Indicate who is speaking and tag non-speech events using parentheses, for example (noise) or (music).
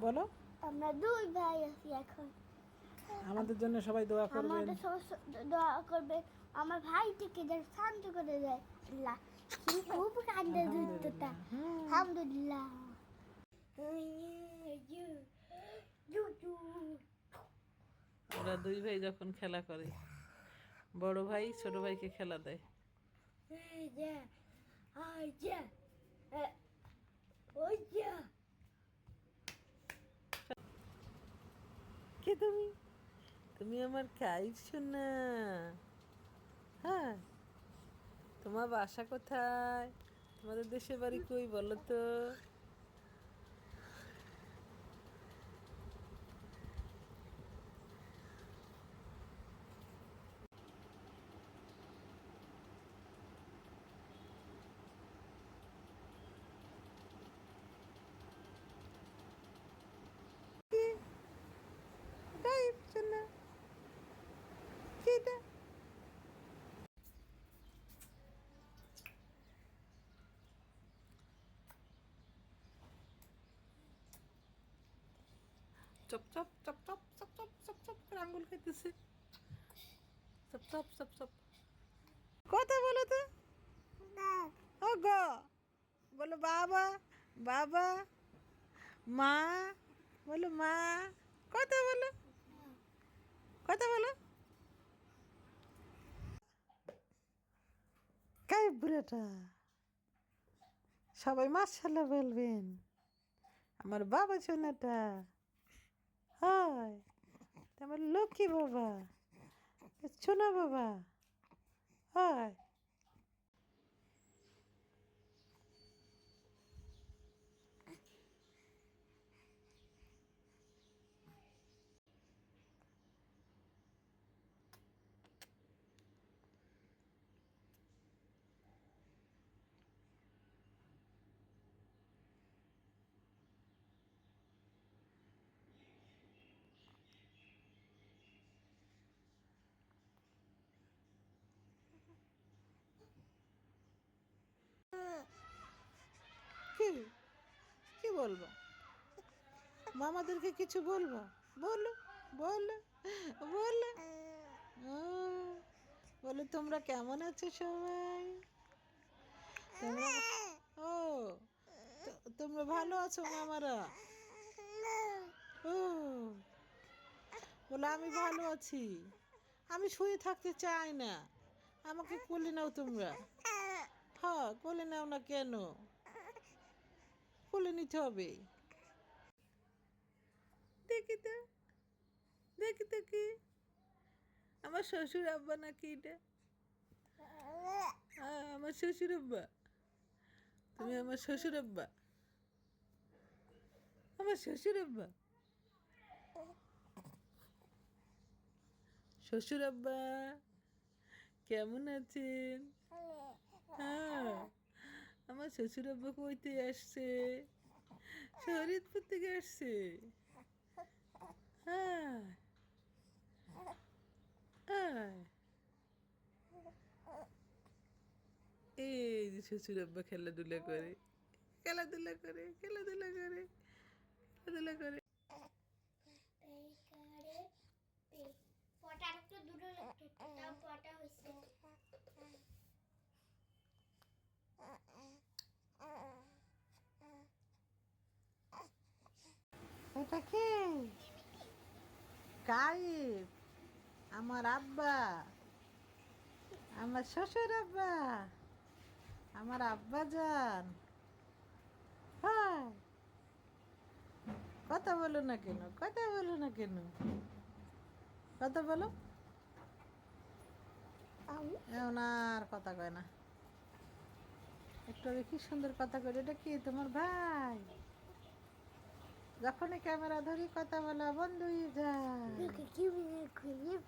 Speaker 1: বলো।
Speaker 2: আমরা দুই ভাই আছি এখন।
Speaker 1: আমাদের জন্য সবাই দোয়া করবেন।
Speaker 2: আমাদের দোয়া করবে। আমার ভাইটিকে যেন শান্ত করে দেয়। আল্লাহ। খুব কান্দে দুধটা আলহামদুলিল্লাহ
Speaker 1: ওরা দুই ভাই যখন খেলা করে। বড় ভাই ছোট ভাইকে খেলা দেয়। কে তুমি? তুমি আমার খাইছো না। হ্যাঁ। তোমার বাসা কোথায়? তোমাদের দেশের বাড়ি কই বলো তো খাইছো না কেটা চপ চপ চপ চপ চপ চপ চপ চপ করে আঙ্গুল খাইতেছে। চপ চপ চপ চপ। কথা বলো তো। ও গো বলো বাবা বাবা মা বলো মা কথা বলো। কথা বলো। কাই বুড়াটা? সবাই মাসাল্লাহ বলবেন। আমার বাবা সোনাটা হয়। আমার লক্ষ্মী বাবা সোনা বাবা হয় কি কি বলব? মামাদেরকে কিছু বলব? বলো বলো বলো। বলো তোমরা কেমন আছো সবাই? ও তোমরা ভালো আছো মামারা? ও, বলো আমি ভালো আছি। আমি শুয়ে থাকতে চাই না। আমাকে কোলে নাও তোমরা। হ্যাঁ কোলে নাও না কেন? কোলে নিতে হবে। দেখি তো দেখি তো কি। আমার শ্বশুর আব্বা নাকি এটা? আমার শ্বশুর আব্বা। তুমি আমার শ্বশুর আব্বা? আমার শ্বশুর আব্বা? শ্বশুর আব্বা, কেমন আছেন? হ্যাঁ। আমার শ্বশুর আব্বা কইতে আসছে। শরীরপুর থেকে আসছে। হ্যাঁ। হ্যাঁ। এই যে শ্বশুর খেলাধুলা করে। খেলাধুলা করে খেলাধুলা করে খেলাধুলা করে। গাইব আমার আব্বা, আমার শ্বশুর আব্বা, আমার আব্বা যান কথা বলো না কেন, কথা বলো না কেন, কথা বলো। আর কথা কয় না। একটু কি সুন্দর কথা কয় এটা কি তোমার ভাই? যখনই ক্যামেরা ধরি কথা বলা বন্ধ হয়ে যায় (laughs)